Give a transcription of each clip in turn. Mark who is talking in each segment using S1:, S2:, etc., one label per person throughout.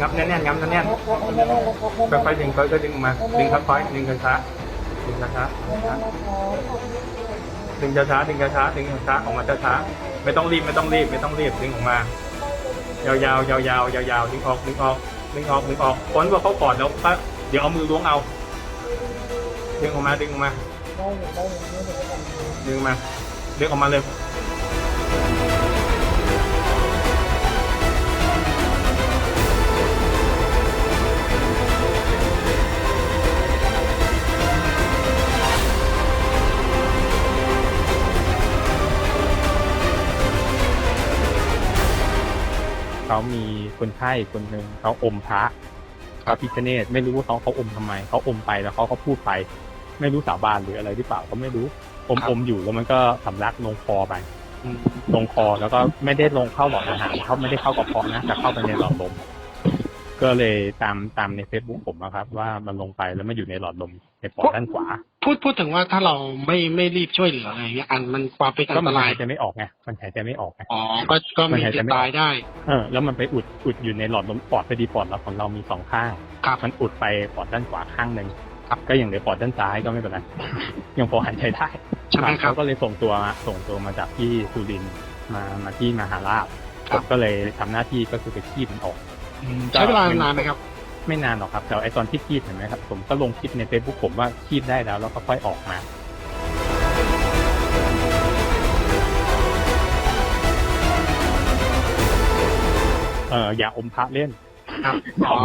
S1: งับแน่นๆงับแน่นๆค่อยๆดึงค่อยๆดึงมาดึงค่อยๆดึงช้าๆดึงช้าๆดึงช้าๆดึงช้าๆดึงช้าๆออกมาช้าๆไม่ต้องรีบไม่ต้องรีบไม่ต้องรีบดึงออกมายาวๆยาวๆยาวๆดึงออกดึงออกดึงออกดึงออกพ้นว่าเขากอดแล้วก็เดี๋ยวเอามือล้วงเอา ดึงออกมาดึงออกมาดึงมาดึงออกมาเลย เขามีคนไข้คนหนึ่งเขาอมพระพระพิฆเนศไม่รู้ว่าเขาเขาอมทำไมเขาอมไปแล้วเขาก็พูดไป ไม่รู้สาบานหรืออะไรหรือเปล่าเขาไม่รู้อม
S2: ครับ
S1: อมอยู่แล้วมันก็สำลักลงคอไปลงคอแล้วก็ไม่ได้ลงเข้าหลอดอาหารเขาไม่ได้เข้ากระเพาะนะแต่เข้าไปในหลอดลม ก็เลยตามตามในเฟซบุ๊กผมนะครับ ว่ามันลงไปแล้วมันอยู่ในหลอดลมในปอดด้านขวา
S2: พูดพูดถึงว่าถ้าเราไม่ไม่รีบช่วยเหลืออะไรเงี้ยอันมันความเป็นอั
S1: ก็
S2: น
S1: มั
S2: ต
S1: น
S2: ราย
S1: หายใจไม่ออกไงมันหายใจไม่ออกไง
S2: อ๋อก็ก็
S1: มัน
S2: มี
S1: หายใจ
S2: สิท
S1: ไม่
S2: ธิ์
S1: ออก
S2: ตายได้
S1: เออแล้วมันไปอุดอุดอยู่ในหลอดลมปอดพอดีปอดเราของเรามีสองข้าง
S2: ครับ
S1: มันอุดไปปอดด้านขวาข้างหนึ่ง
S2: ครับ
S1: ก็ยังเหลือปอดด้านซ้ายก็ไม่เป็นไร ยังพอหายใจได้
S2: ใช่ไหมครั
S1: เขา
S2: บ
S1: ก็เลยส่งตัวมาส่งตัวมาจากที่สุรินทร์มามาที่มหาราช
S2: ครั
S1: ผ
S2: บ
S1: มก็เลยทำหน้าที่ก็คือไปคีบมันออก
S2: อืม ใช้เวลานานไหมครับ
S1: ไม่นานหรอกครับแต่ไอตอนที่คีบเห็นไหมครับ ผมก็ลงคลิปในเฟซบุ๊กผมว่าคีบได้แล้วแล้วก็ค่อยออกมาเอออย่าอมพระเล่น
S2: ครับอ๋อ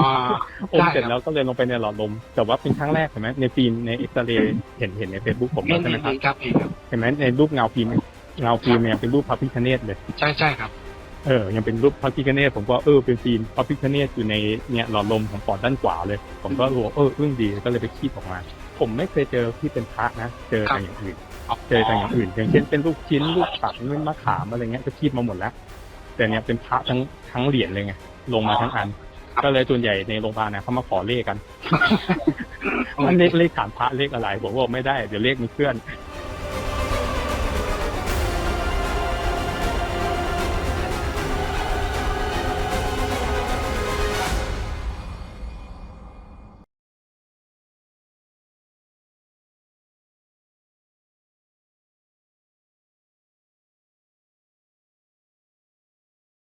S1: อม
S2: ได้
S1: เสร็จ
S2: ค
S1: แล้
S2: รับ
S1: วก็เลยลงไปในหลอดลม แต่ว่าเป็นครั้งแรกเห็นไหมในฟิล์มในเอ็กซเรย์เห็นเห็นในเฟซบุ๊กผม
S2: เห็
S1: แล้ว
S2: น
S1: ใช่ไหม
S2: เห็น
S1: ครับ
S2: เห็นครับเห็นครับ
S1: เห็นไหมในรูปเงาฟิล์มเงาฟิล์มเนี่ยเป็นรูปพระพิฆเนศเลย
S2: ใช่ใช่ครับ
S1: เออ ยังเป็นรูปพระพิฆเนศผมก็เออเป็นฟิล์มพระพิฆเนศอยู่ในเนี่ยหลอดลมของปอดด้านขวาเลย ผมก็รู้ว่าเอออึ้งดีก็เลยไปคีบออกมา ผมไม่เคยเจอที่เป็นพระนะ เจอแต่อย่างอื่นเจอแต่อย่างอื่น อย่างเช่นเป็นลูกชิ้นลูกปักเป็นมะขามอะไรเงี้ยก็คีบมาหมดแล้ว แต่เนี่ยเป็นพระทั้งทั้งเหรียญเลยไงลงมาทั้งอัน ก็เลยส่วนใหญ่ในโรงพยาบาลนะเขามาขอเลขกันมันเลขเลขฐานพระเลขอะไรผมบอกไม่ได้เดี๋ยวเลขมันเคลื่อน